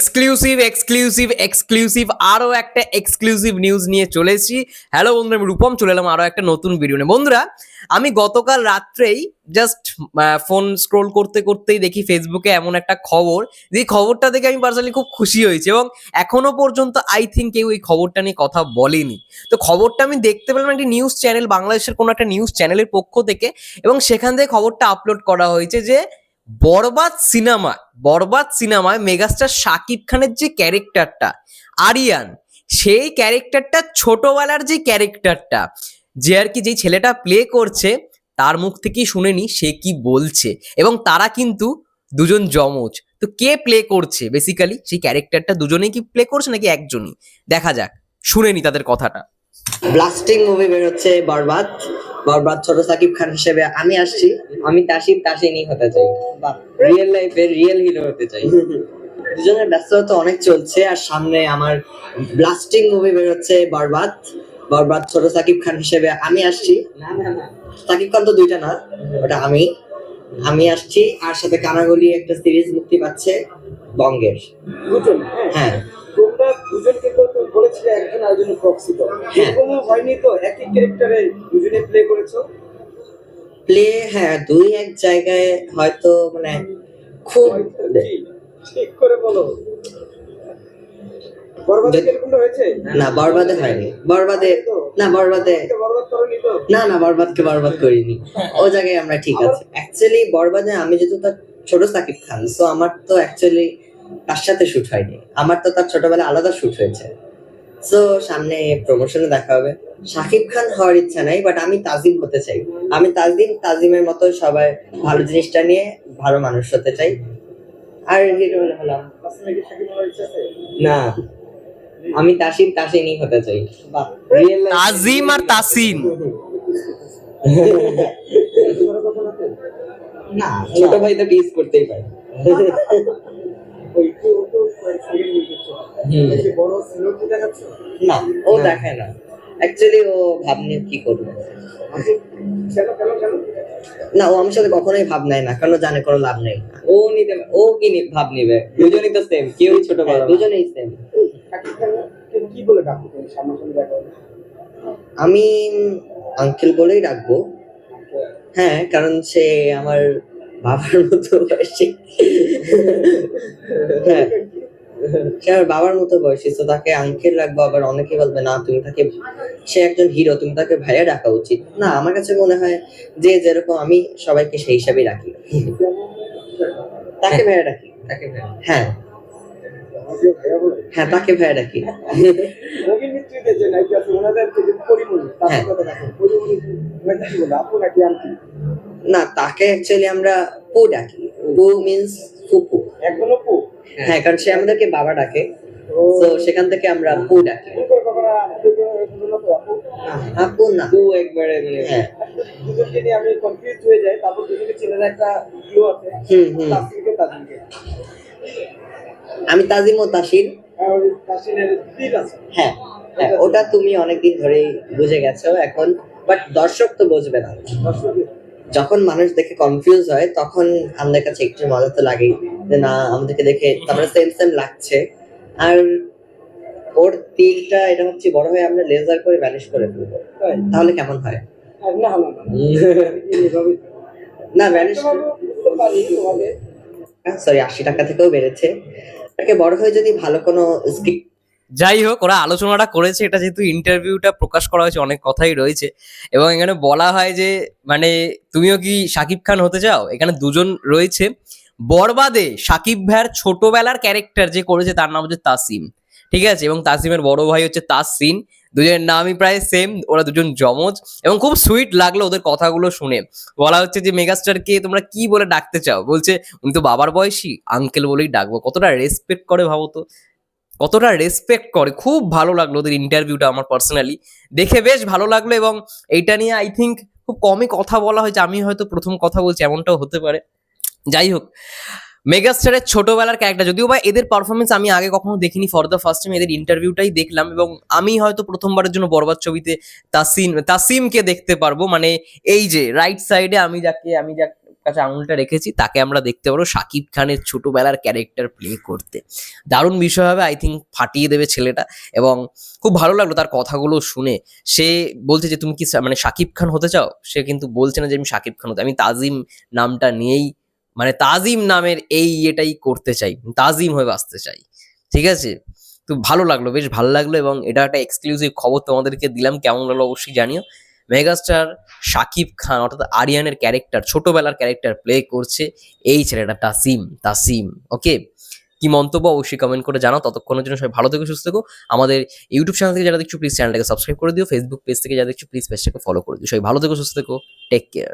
Exclusive exclusive exclusive আরও একটা exclusive news নিয়ে চলে এসেছি। হ্যালো বন্ধুরা, আমি রূপম, চলে এলাম আরও একটা নতুন ভিডিও নিয়ে। বন্ধুরা, আমি গতকাল রাত্রেই জাস্ট ফোন স্ক্রোল করতে করতেই দেখি ফেসবুকে এমন একটা খবর। যে খবরটা দেখে আমি পার্সোনালি খুব খুশি হয়েছি এবং এখনও পর্যন্ত আই থিঙ্ক কেউ এই খবরটা নিয়ে কথা বলেনি। তো খবরটা আমি দেখতে পেলাম একটি নিউজ চ্যানেল বাংলাদেশের কোনো একটা নিউজ চ্যানেলের পক্ষ থেকে এবং সেখান থেকে খবরটা আপলোড করা হয়েছে যে বরবাদ সিনেমা বরবাদ সিনেমায় মেগাস্টার শাকিব খানের যে ক্যারেক্টারটা, আরিয়ান, সেই ক্যারেক্টারটা, ছোটবেলার যে ক্যারেক্টারটা, যে আর কি যেই ছেলেটা প্লে করছে, তার মুখ থেকেই শুনেনি, সে কি বলছে? এবং তারা কিন্তু দুজন জমজ তো কে প্লে করছে? বেসিক্যালি সেই ক্যারেক্টারটা দুজনেই কি প্লে করছে নাকি একজনই? দেখা যাক, শুনেনি তাদের কথাটা। ব্লাস্টিং মুভি বের হচ্ছে বরবাদ। বরবাদ ছোট সাকিব খান হিসেবে আমি আসছি। আমি তাসিম তাসিনই হতে চাই। রিয়েল লাইফে রিয়েল হিরো হতে চাই। দুজনের ব্যস্ততা তো অনেক চলছে আর সামনে আমার ব্লাস্টিং মুভি বের হচ্ছে বরবাদ। বরবাদ ছোট সাকিব খান হিসেবে আমি আসছি। সাকিব খান তো দুইটা না ওটা আমি। আমি আসছি আর সাথে কানাগলি একটা সিরিজ মুক্তি পাচ্ছে বঙ্গের। হ্যাঁ। তোমরা দুজনকে বলেছিলে একজন প্রক্সি তো? এরকমও হয়নি তো? একই ক্যারেক্টারে দুজনে প্লে করেছ? প্লে হ্যাঁ দুই এক জায়গায় হয়তো মানে খুব ঠিক করে বলো। না বরবাদে হয়নি। বরবাদে না বরবাদে করনি না না বরবাদকে বরবাদ করিনি। ও জায়গায় আমরা ঠিক আছে। অ্যাকচুয়ালি বরবাদে আমি যেহেতু তার ছোট সাকিব খান সো আমার তো অ্যাকচুয়ালি তার সাথে শুট হয়নি। আমার তো তার ছোটবেলায় আলাদা শুট হয়েছে। সো সামনে প্রমোশনে দেখা হবে। শাকিব খান হওয়ার ইচ্ছা নাই বাট আমি তাজিম হতে চাই। আমি তাজিম তাজিমের মতো সবাই ভালো জিনিসটা নিয়ে ভালো মানুষ হতে চাই। আর হিরো হলাম? না আমি তাসিম তাসিনই হতে চাই। তাজিম আর আছে না ছোট ভাই তো বিজ করতেই পারে। না ও দেখায় না। অ্যাকচুয়ালি ও ভাব নিয়ে কি করবে? আচ্ছা, না। ও আমার সাথে কখনোই ভাব নেয় না কারণ জানে কোনো লাভ নেই। ও নিতে ও কি ভাব নিবে? দুজনেই তো সেম কেউই ছোট বড় দুজনেই সেম কি বলে? আমি আঙ্কেল বলেই রাখব হ্যাঁ কারণ সে আমার বাবার মতো বয়সী। হ্যাঁ। সে আমার বাবার মতো বয়সী তো তাকে আঙ্কেল রাখব আবার অনেকে বলবে না তুমি তাকে সে একজন হিরো তুমি তাকে ভাইয়া ডাকা উচিত। না আমার কাছে মনে হয় যে যেরকম আমি সবাইকে সেই হিসাবেই রাখি। তাকে ভাইয়া ডাকি তাকে হ্যাঁ। হ্যাঁ তাকে ভাইয়া ডাকি তার হ্যাঁ। না তাকে অ্যাকচুয়ালি আমরা পু ডাকি। পু মিন্স ফুপু একদমও পু? হ্যাঁ কারণ সে আমাদেরকে বাবা ডাকে। তো সেখান থেকে আমরা পু ডাকি। আপু না। পু একবারে মানে হ্যাঁ। দুজনকে নিয়ে আমি কনফিউজ হয়ে যাই তারপর দুজনকে চেনার একটা ভিউ আছে। হুম হুম। তাসিমকে তাজিমকে আমি তাজিম ও তাসির আর ওই আছে। হ্যাঁ হ্যাঁ ওটা তুমি অনেকদিন ধরেই বুঝে গেছো এখন বাট দর্শক তো বুঝবে না। দর্শকের যখন মানুষ দেখে কনফিউজ হয় তখন আমাদের কাছে একটু মজা তো লাগেই। যে না আমাদেরকে দেখে তারপরে সেম সেম লাগছে। আর ওর তিলটা এটা হচ্ছে বড় হয়ে আমরা লেজার করে ভ্যানিশ করে ফেলব। তাহলে কেমন হয়? না তোমাকে সরি আশি টাকা থেকেও বেড়েছে। তাকে বড় হয়ে যদি ভালো কোনো স্ক্রিপ্ট যাই হোক, ওরা আলোচনাটা করেছে। এটা যেহেতু ইন্টারভিউটা প্রকাশ করা হয়েছে, অনেক কথাই রয়েছে। এবং এখানে বলা হয় যে মানে তুমিও কি শাকিব খান হতে চাও? এখানে দুজন রয়েছে। বরবাদে শাকিব ভাইয়ের ছোটবেলার ক্যারেক্টার যে করেছে, তার নাম হচ্ছে তাসিম। ঠিক আছে? এবং তাসিমের বড় ভাই হচ্ছে তাসিন। দুজনের নামই প্রায় সেম ওরা দুজন জমজ এবং খুব সুইট লাগল ওদের কথাগুলো শুনে। বলা হচ্ছে যে, মেগাস্টারকে তোমরা কি বলে ডাকতে চাও? বলছে, উনি তো বাবার বয়সী। আঙ্কেল বলেই ডাকবো। কতটা রেসপেক্ট করে ভাবো তো। কতটা রেসপেক্ট করে। খুব ভালো লাগল ওদের ইন্টারভিউটা আমার পার্সোনালি দেখে বেশ ভালো লাগল এবং এইটা নিয়ে আই থিঙ্ক খুব কমই কথা বলা হয়েছে। আমি হয়তো প্রথম কথা বলছি, এমনটাও হতে পারে। যাই হোক মেগাস্টারের ছোটবেলার ক্যারেক্টার যদিও বা এদের পারফরমেন্স আমি আগে কখনো দেখিনি ফর দ্য ফার্স্ট টাইম এদের ইন্টারভিউটাই দেখলাম এবং আমি হয়তো প্রথমবারের জন্য বরবাদ ছবিতে তাসিম তাসিমকে দেখতে পারব। মানে এই যে রাইট সাইডে আমি যাকে আমি যাকে কাছে আঙুলটা রেখেছি, তাকে আমরা দেখতে পারব শাকিব খানের ছোটবেলার ক্যারেক্টার প্লে করতে। দারুণ বিষয় হবে আই থিঙ্ক ফাটিয়ে দেবে ছেলেটা এবং খুব ভালো লাগল তার কথাগুলো শুনে। সে বলছে যে, তুমি কি মানে শাকিব খান হতে চাও? সে কিন্তু বলছে না যে, আমি শাকিব খান হতে আমি তাজিম নামটা নিয়েই মানে তাজিম নামের এই এটাই করতে চাই, তাজিম হয়ে বাঁচতে চাই। ঠিক আছে? তো ভালো লাগল, বেশ ভালো লাগল এবং এটা একটা এক্সক্লুসিভ খবর তোমাদেরকে দিলাম, কেমন লাগল অবশ্যই জানিও। মেগাস্টার শাকিব খান, অর্থাৎ আরিয়ানের ক্যারেক্টার, ছোটবেলার ক্যারেক্টার প্লে করছে এই ছেলেটা, তাসিম তাসিম ওকে কি মন্তব্য অবশ্যই কমেন্ট করে জানাও। ততক্ষণের জন্য সবাই ভালো থেকো, সুস্থ থেকো। আমাদের ইউটিউব চ্যানেল থেকে যারা দেখছ প্লিজ চ্যানেলটাকে সাবস্ক্রাইব করে দিও। ফেসবুক পেজ থেকে যারা দেখছ প্লিজ পেজটাকে ফলো করে দিও। সবাই ভালো থেকো, সুস্থ থেকো। Take care